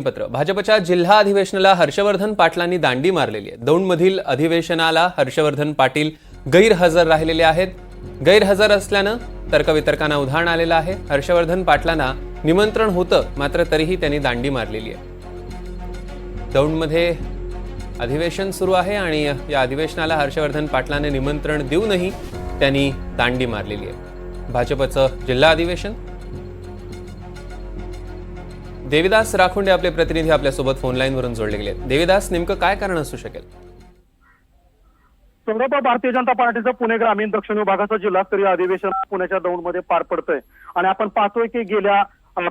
पत्र. भाजपच्या जिल्हा अधिवेशनाला हर्षवर्धन पाटलांनी दांडी मारलेली आहे. दौंडमधील अधिवेशनाला हर्षवर्धन पाटील गैरहजर राहिलेले आहेत. गैरहजर असल्यानं तर्कवितर्कांना उधाण आलेलं आहे. हर्षवर्धन पाटलांना निमंत्रण होतं मात्र तरीही त्यांनी दांडी मारलेली आहे. दौंडमध्ये अधिवेशन सुरू आहे आणि या अधिवेशनाला हर्षवर्धन पाटलांनी निमंत्रण देऊनही त्यांनी दांडी मारलेली आहे. भाजपचं जिल्हा अधिवेशन देविदास राखोंडे आपले प्रतिनिधी आपल्यासोबत फोनलाईनवरून जोडले गेले देविदास नेमकं काय कारण असू शकेल? सौरभ भारतीय जनता पार्टीचं पुणे ग्रामीण दक्षिण विभागाचं जिल्हास्तरीय अधिवेशन पुण्याच्या दौंडमध्ये पार पडतंय. आणि आपण पाहतोय की गेल्या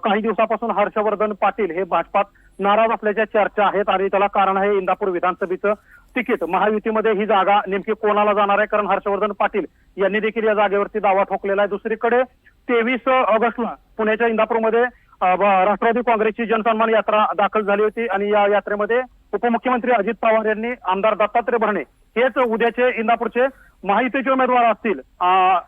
काही दिवसापासून हर्षवर्धन पाटील हे भाजपात नाराज असल्याच्या चर्चा आहेत आणि त्याला कारण आहे इंदापूर विधानसभेचं तिकीट. महायुतीमध्ये ही जागा नेमकी कोणाला जाणार आहे? कारण हर्षवर्धन पाटील यांनी देखील या जागेवरती दावा ठोकलेला आहे. दुसरीकडे तेवीस ऑगस्टला पुण्याच्या इंदापूरमध्ये राष्ट्रवादी काँग्रेसची जनसन्मान यात्रा दाखल झाली होती आणि या यात्रेमध्ये उपमुख्यमंत्री अजित पवार यांनी आमदार दत्तात्रय भरणे हेच उद्याचे इंदापूरचे महायुतीचे उमेदवार असतील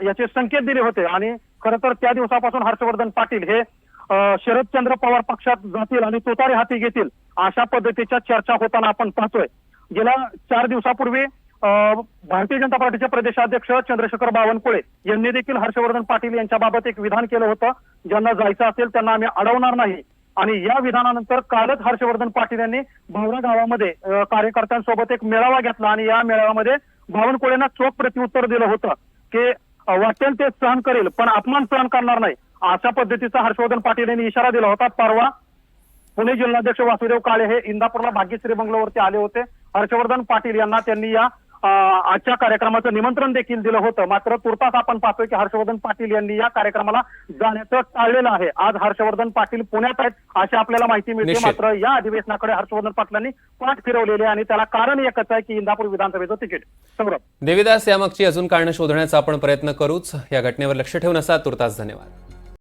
याचे संकेत दिले होते. आणि खरं तर त्या दिवसापासून हर्षवर्धन पाटील हे अं, शरदचंद्र पवार पक्षात जातील आणि तुतारे हाती घेतील अशा पद्धतीच्या चर्चा होताना आपण पाहतोय. गेल्या चार दिवसापूर्वी अं, भारतीय जनता पार्टीचे प्रदेशाध्यक्ष चंद्रशेखर बावनकुळे यांनी देखील हर्षवर्धन पाटील यांच्याबाबत एक विधान केलं होतं. ज्यांना जायचं असेल त्यांना आम्ही अडवणार नाही. आणि या विधानानंतर कालच हर्षवर्धन पाटील यांनी भावरा गावामध्ये कार्यकर्त्यांसोबत एक मेळावा घेतला आणि या मेळाव्यामध्ये बावनकुळेंना चोख प्रत्युत्तर दिलं होतं की वाटेल ते सहन करेल पण अपमान सहन करणार नाही. अशा पद्धतीचा हर्षवर्धन पाटील यांनी इशारा दिला होता. परवा पुणे जिल्हाध्यक्ष वासुदेव काळे हे इंदापूरला भाग्यश्री बंगलोवरती आले होते. हर्षवर्धन पाटील यांना त्यांनी या आजच्या कार्यक्रमाचं निमंत्रण देखील दिलं होतं. मात्र तुर्तास आपण पाहतोय की हर्षवर्धन पाटील यांनी या कार्यक्रमाला जाण्याचं टाळलेलं आहे. आज हर्षवर्धन पाटील पुण्यात आहेत अशी आपल्याला माहिती मिळते. मात्र या अधिवेशनाकडे हर्षवर्धन पाटलांनी पाठ फिरवलेली आहे आणि त्याला कारण एकच आहे की इंदापूर विधानसभेचं तिकीट. सौरभ देविदास यामागची अजून कारणं शोधण्याचा आपण प्रयत्न करूच. या घटनेवर लक्ष ठेवून असा तुर्तास धन्यवाद.